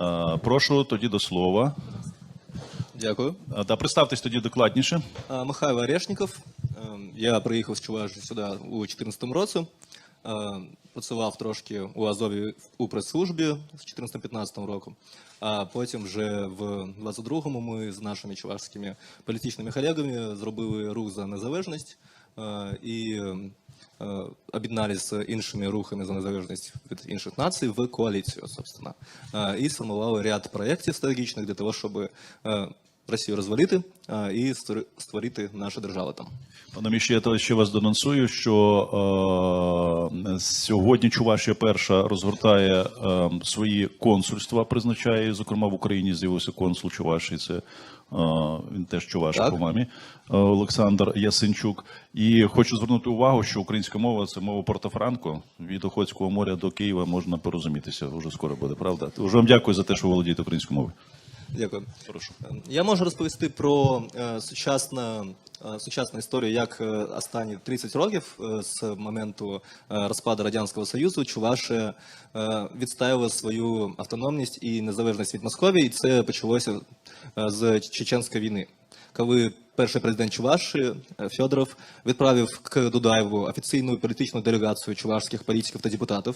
Е, Прошу тоді до слова. Дякую. Е, Да, представтесь тоді докладніше. Михайло Орешников. Ем, Я приїхав з Чуваші сюди у 2014 році. Е, Працював трошки у Азові у прес-службі з 2014-2015 року. А потім вже в 22-му ми з нашими чувашськими політичними колегами зробили рух за незалежність е, і е, об'єдналися з іншими рухами за незалежність від інших націй в коаліцію, собственно. Е, І сформували ряд проєктів стратегічних для того, щоб е, Росію розвалити і створи- створити нашу державу там. Пане Міші, я ще вас денонсую, що е, сьогодні Чувашія перша розгортає е, свої консульства, призначає, зокрема в Україні з'явився консул Чувашії, це е, він теж Чуваш по мамі, е, Олександр Ясенчук. І хочу звернути увагу, що українська мова це мова Порто-Франко. Від Охотського моря до Києва можна порозумітися. Уже скоро буде, правда? Уже вам дякую за те, що володієте українською мовою. Дякую. Прошу. Я можу розповісти про е, сучасну, е, сучасну історію, як е, останні 30 років з моменту розпаду Радянського Союзу Чуваші відстаювали свою автономність і незалежність від Московії, і це почалося з Чеченської війни. Коли перший президент Чувашії е, Федоров відправив к Дудаєву офіційну політичну делегацію чувашських політиків та депутатів.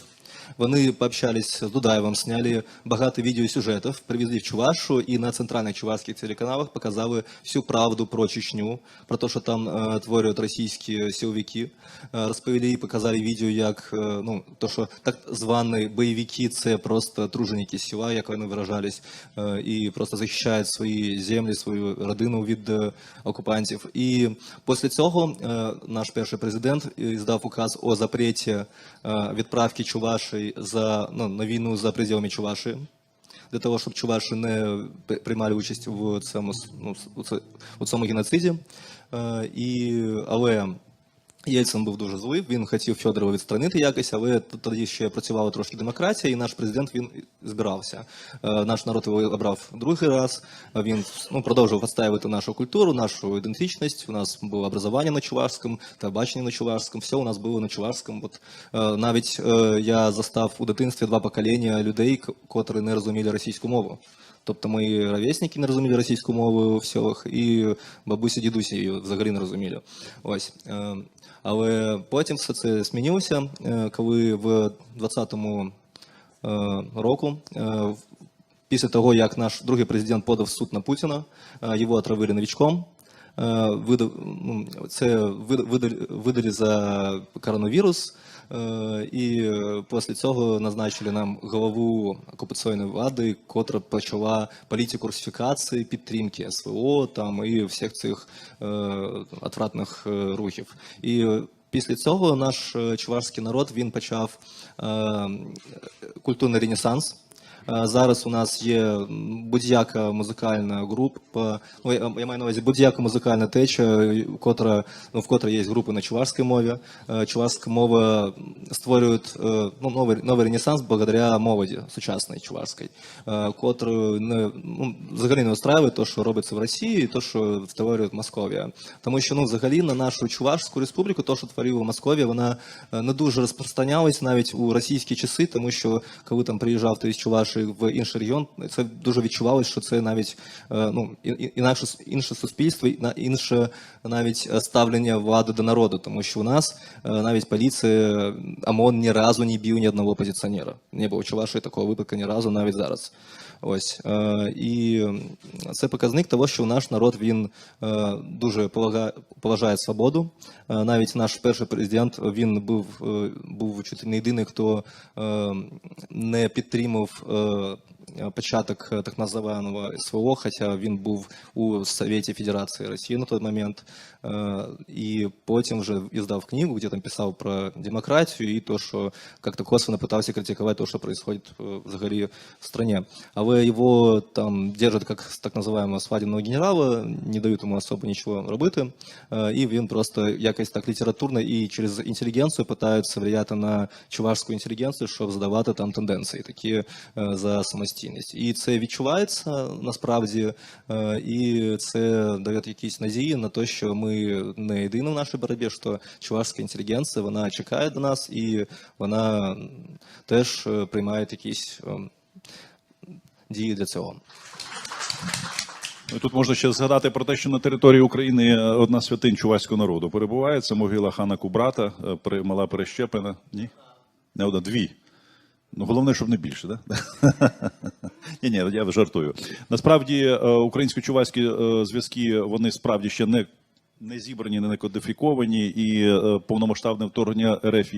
Вони пообщались з Дудаєвим, сняли багато відеосюжетів, привезли в Чувашу і на центральних чувашських телеканалах показали всю правду про Чечню, про те, що там е, творять російські силовики. Е, розповіли і показали відео, як е, ну, то, що так звані бойовики це просто труженики села, як вони виражались, е, і просто захищають свої землі, свою родину від е, окупантів. І після цього е, наш перший президент е, здав указ о запреті е, відправки Чуваші за ну, на війну за пределами Чуваші. Для того, щоб чуваші не приймали участь в цьому, ну, у цьому геноциді. І, але Єльцин був дуже злий, він хотів Федорова відсторонити якось, але тоді ще працювала трошки демократія, і наш президент він збирався. Е, Наш народ його обрав другий раз. Він ну, продовжував відстоювати нашу культуру, нашу ідентичність. У нас було образування на чувашському, та бачення на чувашському. Все у нас було на чувашському. От е, навіть е, я застав у дитинстві два покоління людей, котрі не розуміли російську мову. Тобто мої ровесники не розуміли російську мову в селах, і бабусі дідусі її взагалі не розуміли. Ось. Е, Але потім все це змінилося, е, коли в 20-му е, року, після того, як наш другий президент подав суд на Путіна, його отравили новичком. Видав, ну, це вид- видали, за коронавірус, і е, після цього назначили нам голову окупаційної влади, котра почала політику русифікації, підтримки СВО там, і всіх цих е, отвратних е, рухів. І е, Після цього наш е, чувашський народ він почав е, культурний ренесанс. Е, Зараз у нас є будь-яка музикальна група, ну, я, маю на увазі будь-яка музикальна теча, котра, ну, в котрій є групи на чувашській мові. Е, Чувашська мова створює е, ну, новий, новий ренесанс благодаря молоді сучасної чувашської, котру не, ну, взагалі не устраює те, що робиться в Росії, і те, що створює Московія. Тому що ну, взагалі на нашу Чувашську республіку, те, що творила Московія, вона не дуже розпространялась навіть у російські часи, тому що коли там приїжджав той з Чуваші в інший регіон, це дуже відчувалось, що це навіть е, ну, інакше, інше суспільство, інше навіть е, ставлення влади до народу, тому що у нас е, навіть поліція ОМОН ні разу не бив ні одного опозиціонера. Не було Чувашії такого випадку ні разу, навіть зараз. Ось е, і це показник того, що наш народ він е, дуже поважає свободу. Е, навіть наш перший президент він був, був чути не єдиний, хто не підтримав. е, Початок е, так називаного СВО, хоча він був у Совєті Федерації Росії на той момент, Е, і потім вже іздав книгу, де там писав про демократію і то, що як-то косвенно питався критикувати те, що відбувається взагалі в стране. Але його там держать як так називаємо свадебного генерала, не дають йому особо нічого робити, Е, і він просто якось так літературно і через інтелігенцію питаються влияти на чувашську інтелігенцію, щоб здавати там тенденції такі е, за самостійність. І це відчувається насправді, е, і це дає якісь надії на те, що ми не єдині в нашій боротьбі, що чувашська інтелігенція вона чекає до нас і вона теж е, приймає якісь. ем, дії для цього. Ну, Тут можна ще згадати про те, що на території України е, одна святинь чувацького народу перебуває. Це могила хана Кубрата, е, мала перещепина. Ні? Не одна, дві. Ну, головне, щоб не більше? Да? ні, ні, я жартую. Насправді, е, українсько-чувацькі е, зв'язки вони справді ще не. Не зібрані, не кодифіковані, і е, повномасштабне вторгнення РФ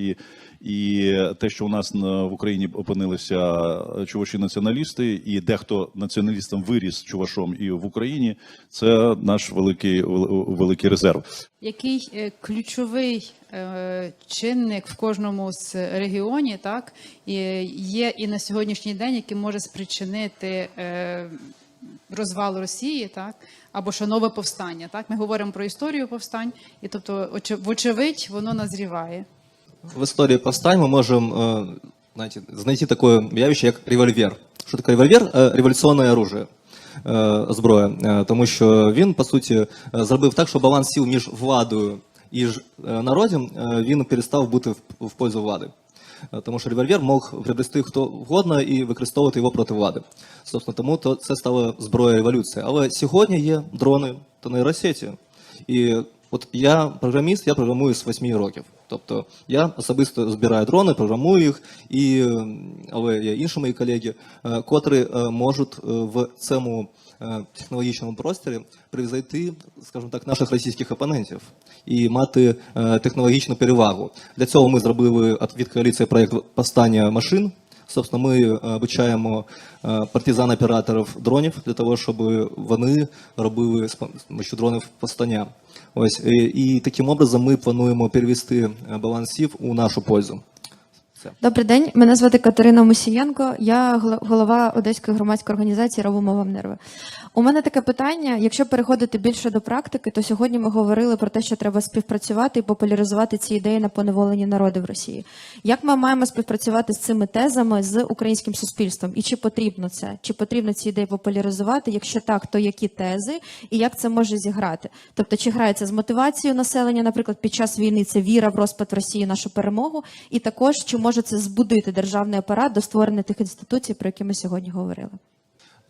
і те, що у нас в Україні опинилися чуваші націоналісти, і дехто націоналістам виріс чувашом і в Україні, це наш великий великий резерв. Який е, ключовий е, чинник в кожному з регіонів, так є і на сьогоднішній день, який може спричинити е, розвал Росії, так або ще нове повстання. Так, ми говоримо про історію повстань, і тобто, оче- вочевидь, воно назріває. В історії повстань ми можемо е, знаєте, знайти таке явище, як револьвер. Що таке револьвер? Революційне оружие. Е, Зброя, Е, тому що він по суті е, зробив так, що баланс сил між владою і народом він перестав бути в, пользу влади. Тому що револьвер мог приобрести хто вгодно і використовувати його проти влади. Собственно, тому то це стало зброєю революції. Але сьогодні є дрони та нейросеті. І от я програміст, я програмую з 8 років. Тобто я особисто збираю дрони, програмую їх, і, е, але є інші мої колеги, е, котрі е, можуть е, в цьому технологічному просторі превзойти, скажімо так, наших російських опонентів і мати технологічну перевагу. Для цього ми зробили від коаліції проєкт повстання машин. Собственно, ми е, обучаємо е, партизан-операторів дронів для того, щоб вони робили з дронів постання. Ось і, і таким образом ми плануємо перевести балансів у нашу пользу. Добрий день, мене звати Катерина Мусієнко. Я голова Одеської громадської організації Робимо вам нерви. У мене таке питання: якщо переходити більше до практики, то сьогодні ми говорили про те, що треба співпрацювати і популяризувати ці ідеї на поневолені народи в Росії. Як ми маємо співпрацювати з цими тезами з українським суспільством? І чи потрібно це? Чи потрібно ці ідеї популяризувати? Якщо так, то які тези і як це може зіграти? Тобто, чи грається з мотивацією населення, наприклад, під час війни це віра в розпад Росії, нашу перемогу, і також чи може це збудити державний апарат до створення тих інституцій, про які ми сьогодні говорили?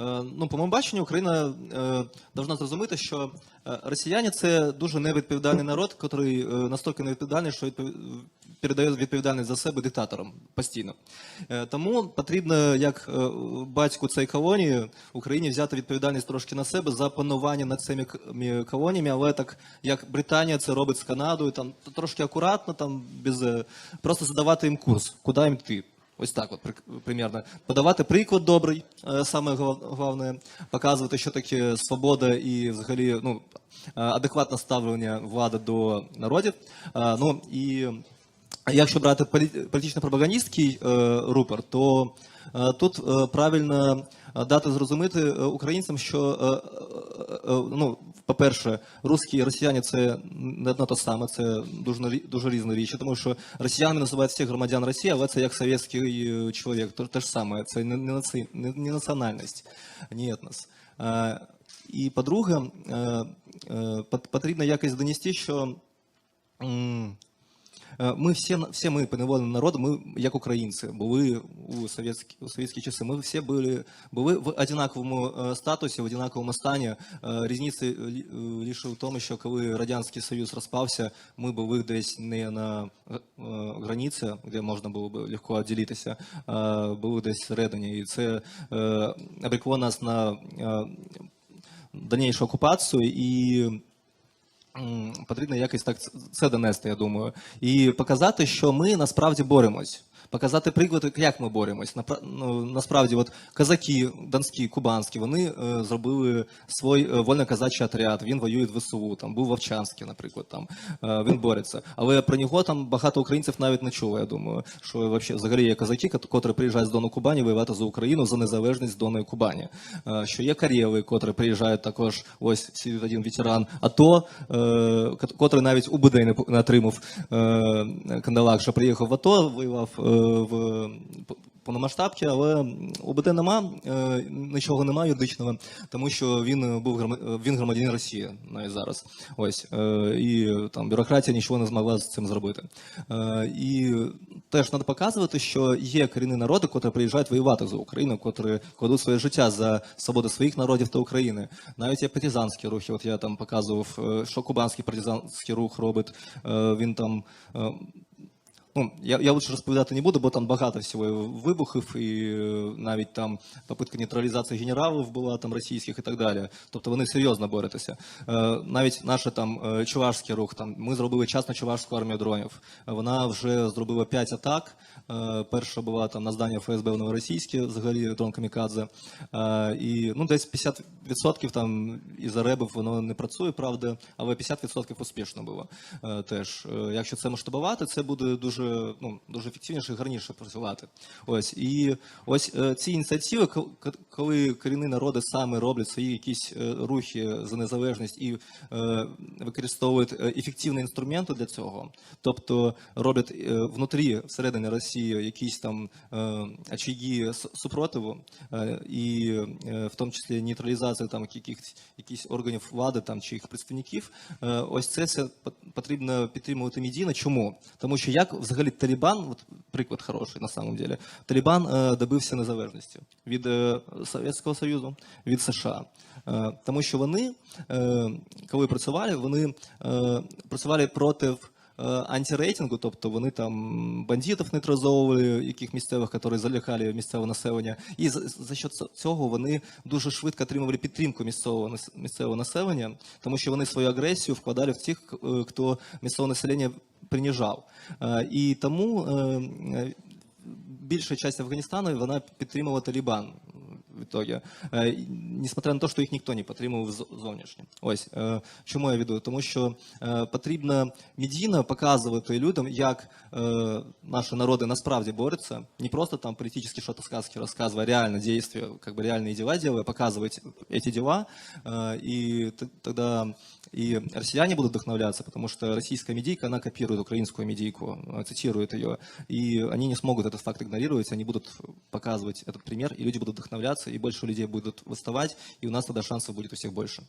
Е, Ну, по моєму баченню, Україна е, повинна зрозуміти, що е, росіяни це дуже невідповідальний народ, який е, настільки невідповідальний, що передає відповідальність за себе диктаторам постійно. Е, тому потрібно, як е, батьку цієї колонії, Україні взяти відповідальність трошки на себе за панування над цими колоніями, але так як Британія це робить з Канадою, там трошки акуратно, там без е, просто задавати їм курс, куди їм йти. Ось так, от примірно. Подавати приклад добрий, саме головне, показувати, що таке свобода і взагалі ну, адекватне ставлення влади до народів. Ну і якщо брати політично-пропагандистський е, рупор, то е, тут е, правильно дати зрозуміти українцям, що ну, по-перше, русські і росіяни це не одно те саме, це дуже дуже різні річі, тому що росіянами називають всіх громадян Росії, але це як совєтський чоловік, то те ж саме, це не, не, не, національність, не етнос. І по-друге, пот- потрібно якось донести, що. Е, Ми всі, всі ми поневолені народ, ми як українці були у совєтські, у совєтські часи. Ми всі були, були в однаковому е, статусі, в однаковому стані. Е, Різниці лише в тому, що коли Радянський Союз розпався, ми були десь не на границі, де можна було б легко відділитися, а були десь всередині. І це обрекло нас на дальнішу окупацію і. Потрібно якось так це донести, я думаю, і показати, що ми насправді боремось. Показати приклад, як ми боремось. Ну, насправді, от казаки, донські, кубанські, вони е, зробили свій е, вольно-казачий отряд. Він воює в ВСУ, там був Вовчанський, наприклад, там е, він бореться. Але про нього там багато українців навіть не чуло. Я думаю, що взагалі є казаки, кот- котрі приїжджають з Дону Кубані воювати за Україну за незалежність Дону Кубані. Е, що є карєви, котрі приїжджають також. Ось один ветеран АТО, котрий навіть не, по- не отримав кандалак, що приїхав в АТО, воював в повномасштабки, але УБД нема, е, нічого немає юридичного, тому що він був він громадянин Росії навіть зараз. Ось е, і там бюрократія нічого не змогла з цим зробити. Е, І теж треба показувати, що є корінні народи, котрі приїжджають воювати за Україну, котрі кладуть своє життя за свободу своїх народів та України. Навіть є партизанські рухи. От я там показував, що кубанський партизанський рух робить. Він там. Ну, я, я лучше розповідати не буду, бо там багато всього вибухів, і е, навіть там попитка нейтралізації генералів була там російських і так далі. Тобто вони серйозно борються. Е, навіть наш там е, чувашський рух, там ми зробили час на чувашську армію дронів. Вона вже зробила 5 атак. Е, перша була там на здання ФСБ в Новоросійське, взагалі дрон Камікадзе. І ну, десь 50% там із ребів воно не працює, правда, але 50% успішно було теж. Якщо це масштабувати, це буде дуже, ну, дуже ефективніше і гарніше працювати. Ось. І ось е, ці ініціативи, коли корінні народи саме роблять свої якісь е, рухи за незалежність і е, використовують ефективні інструменти для цього, тобто роблять внутрі, всередині Росії якісь там очаги супротиву, і в тому числі нейтралізація там якихось якихось органів влади там чи їх представників. Ось це все потрібно підтримувати медійно. Чому? Тому що як взагалі Талібан, от приклад хороший на самом деле, Талібан е, добився незалежності від е, Совєтського Союзу, від США. Е, тому що вони, е, коли працювали, вони е, працювали проти антирейтингу, тобто вони там бандитів нейтралізовували, яких місцевих, які залякали місцеве населення. І за, счет ц- цього вони дуже швидко отримували підтримку місцевого місцевого населення, тому що вони свою агресію вкладали в тих, хто місцеве населення приніжав. Е, І тому е, е, більша частина Афганістану вона підтримувала Талібан в итоге. Е, і Несмотря на те, що їх ніхто не підтримував зо- зовнішньо. Ось е, чому я веду? Тому що е, потрібно медійно показувати людям, як е, наші народи насправді борються. Не просто там політичні що-то сказки розказує, а реально дійствия, как бы реальные дела делая, показывать эти дела, э, и т- тогда и россияне будут вдохновляться, потому что российская медийка, она копирует украинскую медийку, э, цитирует ее, и они не смогут этот факт игнорировать, они будут показывать этот пример, и люди будут вдохновляться, и больше людей будут восставать, и у нас тогда шансов будет у всех больше.